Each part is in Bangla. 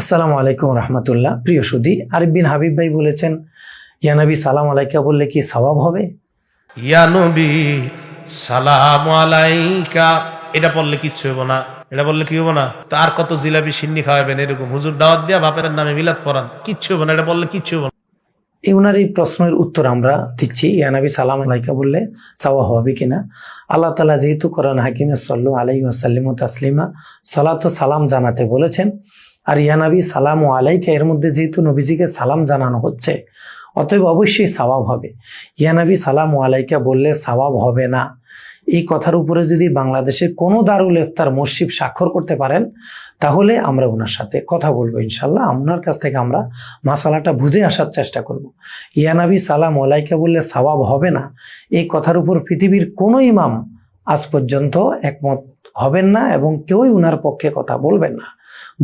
আসসালামু আলাইকুম রহমতুল্লাহ। প্রিয় সুদী আরিফ বিন হাবিব ভাই বলেছেন ইয়ানবী সালাম আলাইকা বললে কি সওয়াব হবে? ইয়া নবী সালাম আলাইকা। এটা বললে কিচ্ছু হব না। এটা বললে কি হব না? তার কত জিলাপি সিন্নি খাওয়াবেন এরকম? হুজুর দাওয়াত দিয়া বাপের নামে মিলাদ পড়ান। কিচ্ছু হব না। এটা বললে কিচ্ছু হব না। এই ওনার এই প্রশ্নের উত্তর আমরা দিচ্ছি। ইয়ানবী সালাম আলাইকা বললে সওয়াব হবে কিনা? আল্লাহ তালা যেহেতু কোরআন হাকিমে সাল্লু আলাই ওয়াসাল্লিম তাসলিমা সালাত ও সালাম জানাতে বলেছেন আর ইয়ানবী সালাম ও আলাইকা, এর মধ্যে যেহেতু নবীজিকে সালাম জানানো হচ্ছে, অতএব অবশ্যই সওয়াব হবে। ইয়ানবী সালাম ও আলাইকা বললে সওয়াব হবে না। এই কথার উপরে যদি বাংলাদেশের কোনো দারুল ইফতার মসজিদ স্বাক্ষর করতে পারেন, তাহলে আমরা ওনার সাথে কথা বলব ইনশাল্লাহ ওনার কাছ থেকে আমরা মাসালাটা বুঝে আসার চেষ্টা করব। ইয়ানাবি সালাম ওলাইকা বললে সওয়াব হবে না। এই কথার উপর পৃথিবীর কোনো ইমাম আজ পর্যন্ত একমত হবেন না এবং কেউই উনার পক্ষে কথা বলবেন না।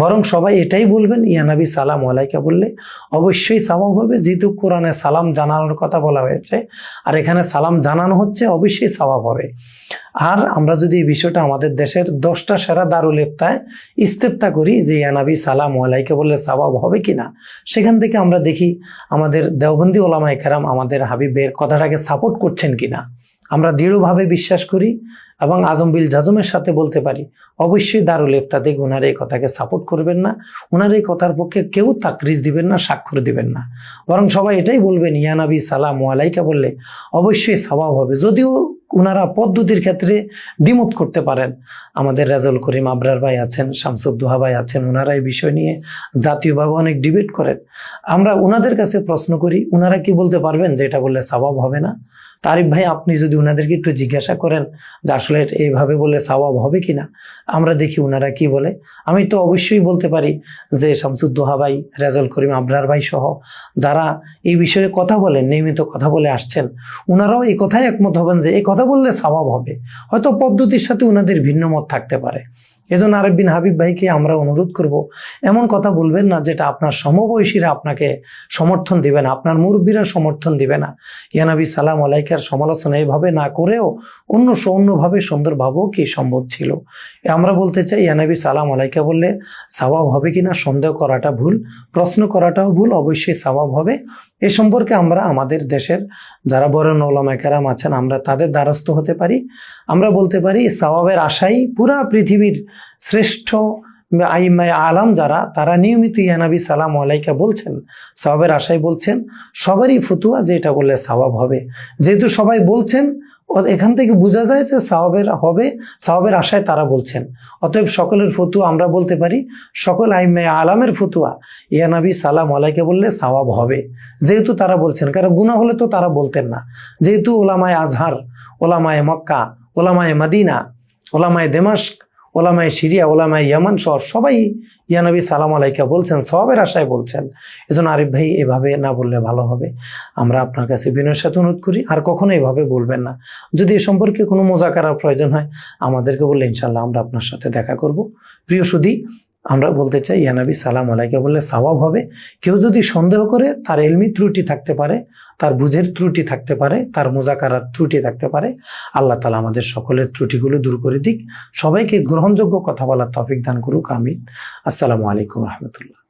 বরং সবাই এটাই বলবেন ইয়ানাবি সালাম ওয়ালাইকা বললে, অবশ্যই সওয়াব হবে, যেহেতু কোরআনে সালাম জানানোর কথা বলা হয়েছে, আর এখানে সালাম জানানো হচ্ছে, অবশ্যই সওয়াব হবে। আর আমরা যদি এই বিষয়টা আমাদের দেশের দশটা সেরা দারুল ইফতায় ইস্তেফতা করি, যে ইয়ানাবি সালাম ওয়ালাইকা বললে সওয়াব হবে কিনা, সেখান থেকে আমরা দেখি আমাদের দেওবন্দি ওলামাই কেরাম আমাদের হাবিবের কথাটাকে সাপোর্ট করছেন কিনা। আমরা দৃঢ়ভাবে বিশ্বাস করি এবং আজম বিল জাজমের সাথে বলতে পারি, অবশ্যই দারুল ইফতাদিক ওনার এই কথাকে সাপোর্ট করবেন না ওনার এই কথার পক্ষে কেউ তাকরিজ দিবেন না, স্বাক্ষর দিবেন না। বরং সবাই এটাই বলবেন ইয়ানাবি সালাম ওয়ালাইকা বললে অবশ্যই স্বভাব হবে। যদিও ওনারা পদ্ধতির ক্ষেত্রে দ্বিমত করতে পারেন। আমাদের রেজাউল করিম আবরার ভাই আছেন শামসুদ্দোহা ভাই আছেন ওনারা এই বিষয় নিয়ে জাতীয়ভাবে অনেক ডিবেট করেন। আমরা ওনাদের কাছে প্রশ্ন করি ওনারা কি বলতে পারবেন যে এটা বললে স্বভাব হবে না? তারিফ ভাই, আপনি যদি ওনাদেরকে একটু জিজ্ঞাসা করেন যে আসলে এইভাবে বললে স্বভাব হবে কিনা, আমরা দেখি ওনারা কি বলে। আমি তো অবশ্যই বলতে পারি যে শামসুদ্দোহা ভাই, রেজাউল করিম আবরার ভাই সহ যারা এই বিষয়ে কথা বলেন, নিয়মিত কথা বলে আসছেন ওনারাও এই কথাই একমত হবেন যে এই কথা বললে স্বভাব হবে। হয়তো পদ্ধতির সাথে ওনাদের ভিন্ন মত থাকতে পারে। এজন্য আরেক বিন হাবিব ভাইকে আমরা অনুরোধ করব, এমন কথা বলবেন না যেটা আপনার সমবয়সীরা আপনাকে সমর্থন দিবে না, আপনার মুরব্বীরা সমর্থন দিবে না। ইয়ানাবি সালাম আলাইকার সমালোচনা এইভাবে না করেও অন্য অন্যভাবে সুন্দরভাবেও কি সম্ভব ছিল? আমরা বলতে চাই ইয়ানাবি সালাম আলাইকা বললে সওয়াব হবে কিনা সন্দেহ করাটা ভুল, প্রশ্ন করাটাও ভুল, অবশ্যই সওয়াব হবে। এ সম্পর্কে আমরা আমাদের দেশের যারা বড় নৌলামাইকারাম আছেন, আমরা তাদের দ্বারস্থ হতে পারি। আমরা বলতে পারি, সওয়াবের আশাই পুরা পৃথিবীর শ্রেষ্ঠ আইমাই আলাম যারা, তারা নিয়মিত ইয়ানাবি সালাম আলাইকা বলছেন, সওয়াবের আশায় বলছেন, সবারই ফতুয়া যে এটা বললে সওয়াব হবে। যেহেতু সবাই বলছেন এখান থেকে বোঝা যায় যে সাওয়াবের হবে, সাওয়াবের আশায় তারা বলছেন। অতএব সকলের ফতুয়া আমরা বলতে পারি, সকল আইমাই আলামের ফতুয়া ইয়ানাবি সালাম আলাইকে বললে সাওয়াব হবে। যেহেতু তারা বলছেন, কারণ গুণা হলে তো তারা বলতেন না। যেহেতু ওলামায় আজহার, ওলামায় মক্কা, ওলামায় মাদিনা, ওলামায় দেমাস্ক ওলামায় সিরিয়া, ওলামায় ইয়ামান সহ সবাই ইয়ানবী সালাম আলাইকা বলছেন সবের আশায় বলছেন। এজন্য আরিফ ভাই এভাবে না বললে ভালো হবে। আমরা আপনার কাছে বিনয়ের সাথে অনুরোধ করি, আর কখনো এভাবে বলবেন না। যদি এ সম্পর্কে কোনো মোজাকারার প্রয়োজন হয়, আমাদেরকে বললে ইনশাল্লাহ আমরা আপনার সাথে দেখা করব। প্রিয় সুদী আমরা বলতে চাই ইয়ানাবি সালাম আলাইকে বললে সওয়াব হবে। কেউ যদি সন্দেহ করে, তার এলমি ত্রুটি থাকতে পারে, তার বুঝের ত্রুটি থাকতে পারে, তার মোজাকারার ত্রুটি থাকতে পারে। আল্লাহ তালা আমাদের সকলের ত্রুটিগুলো দূর করে দিক। সবাইকে গ্রহণযোগ্য কথা বলার তফিক দান করুক, আমিন। আসসালামু আলাইকুম রহমতুল্লাহ।